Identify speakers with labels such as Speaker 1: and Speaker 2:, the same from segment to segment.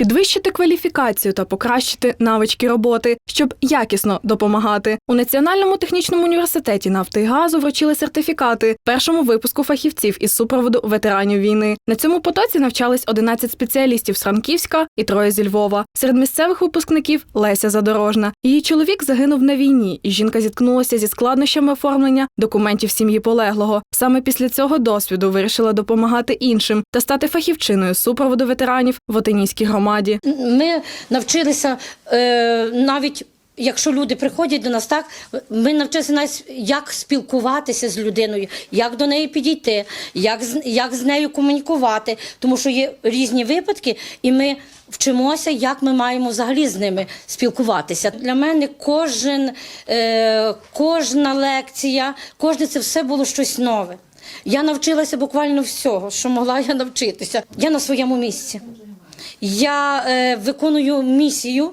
Speaker 1: підвищити кваліфікацію та покращити навички роботи, щоб якісно допомагати. У Національному технічному університеті нафти і газу вручили сертифікати першому випуску фахівців із супроводу ветеранів війни. На цьому потоці навчались 11 спеціалістів з Франківська і троє зі Львова. Серед місцевих випускників Леся Задорожна. Її чоловік загинув на війні, і жінка зіткнулася зі складнощами оформлення документів сім'ї полеглого. Саме після цього досвіду вирішила допомагати іншим та стати фахівчиною супроводу ветеранів в Отинійській громаді.
Speaker 2: Ми навчилися е, навіть. Якщо люди приходять до нас, так ми навчилися навіть як спілкуватися з людиною, як до неї підійти, як з як з нею комунікувати, тому що є різні випадки, і ми вчимося, як ми маємо взагалі з ними спілкуватися. Для мене кожен, е, кожна лекція, кожне це все було щось нове. Я навчилася буквально всього, що могла я навчитися. Я на своєму місці. Я е, виконую місію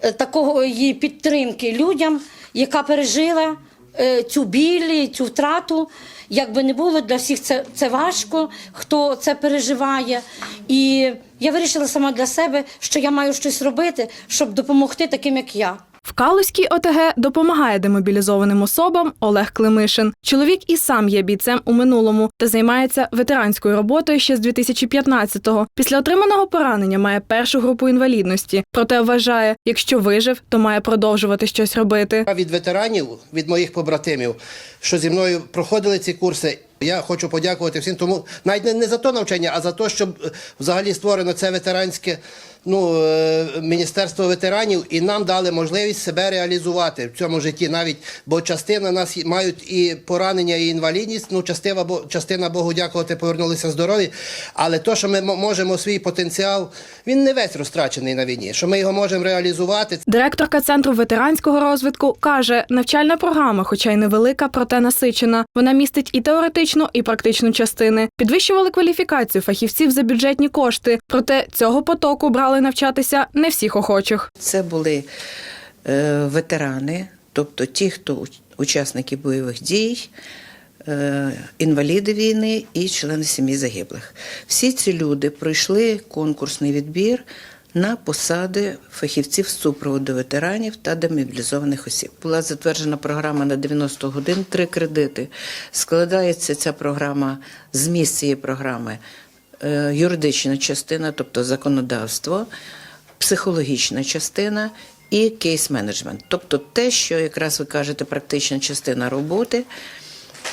Speaker 2: такої підтримки людям, яка пережила е, цю біль, цю втрату. Як би не було, для всіх це, це важко, хто це переживає. І я вирішила сама для себе, що я маю щось робити, щоб допомогти таким, як я.
Speaker 1: В Калузькій ОТГ допомагає демобілізованим особам Олег Климишин. Чоловік і сам є бійцем у минулому та займається ветеранською роботою ще з 2015-го. Після отриманого поранення має першу групу інвалідності. Проте вважає, якщо вижив, то має продовжувати щось робити.
Speaker 3: Від ветеранів, від моїх побратимів, що зі мною проходили ці курси. Я хочу подякувати всім тому, навіть не, не за то навчання, а за те, щоб е, взагалі створено це ветеранське ну, е, міністерство ветеранів, і нам дали можливість себе реалізувати в цьому житті. Навіть бо частина нас мають і поранення, і інвалідність. Ну, частина, бо- частина Богу дякувати, повернулися здорові. Але то, що ми можемо свій потенціал, він не весь розтрачений на війні. Що ми його можемо реалізувати,
Speaker 1: Директорка центру ветеранського розвитку каже, навчальна програма, хоча й невелика, проте насичена. Вона містить і теоретичну, і практичну частини. Підвищували кваліфікацію фахівців за бюджетні кошти. Проте цього потоку брали навчатися не всіх охочих.
Speaker 4: Це були е, ветерани, тобто ті, хто учасники бойових дій, е, інваліди війни і члени сім'ї загиблих. Всі ці люди пройшли конкурсний відбір на посади фахівців супроводу ветеранів та демобілізованих осіб. Була затверджена програма на 90 годин, три кредити. Складається ця програма з місць цієї програми. е, Юридична частина, тобто законодавство, психологічна частина і кейс-менеджмент. Тобто те, що якраз ви кажете, практична частина роботи,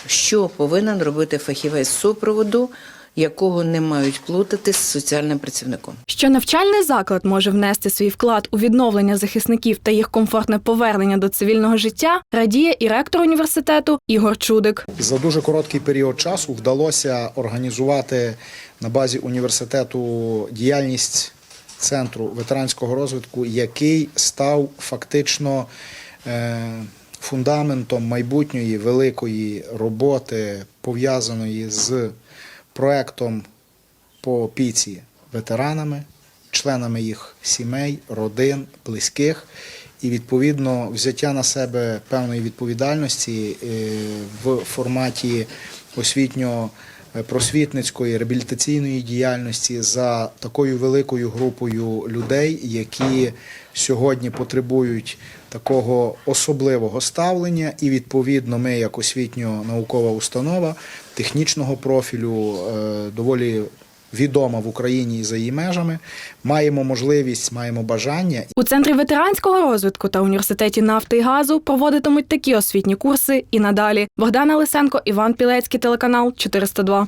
Speaker 4: що повинен робити фахівець супроводу, якого не мають плутати з соціальним працівником.
Speaker 1: Що навчальний заклад може внести свій вклад у відновлення захисників та їх комфортне повернення до цивільного життя, радіє і ректор університету Ігор Чудик.
Speaker 5: За дуже короткий період часу вдалося організувати на базі університету діяльність центру ветеранського розвитку, який став фактично е, фундаментом майбутньої великої роботи, пов'язаної з проектом по опіці ветеранами, членами їх сімей, родин, близьких. І відповідно взяття на себе певної відповідальності е, в форматі освітньо-просвітницької реабілітаційної діяльності за такою великою групою людей, які сьогодні потребують такого особливого ставлення, і відповідно ми, як освітньо-наукова установа технічного профілю, е, доволі відома в Україні і за її межами, маємо можливість, маємо бажання
Speaker 1: У центрі ветеранського розвитку та університеті нафти і газу проводитимуть такі освітні курси і надалі. Богдана Лисенко, Іван Пілецький, телеканал 402.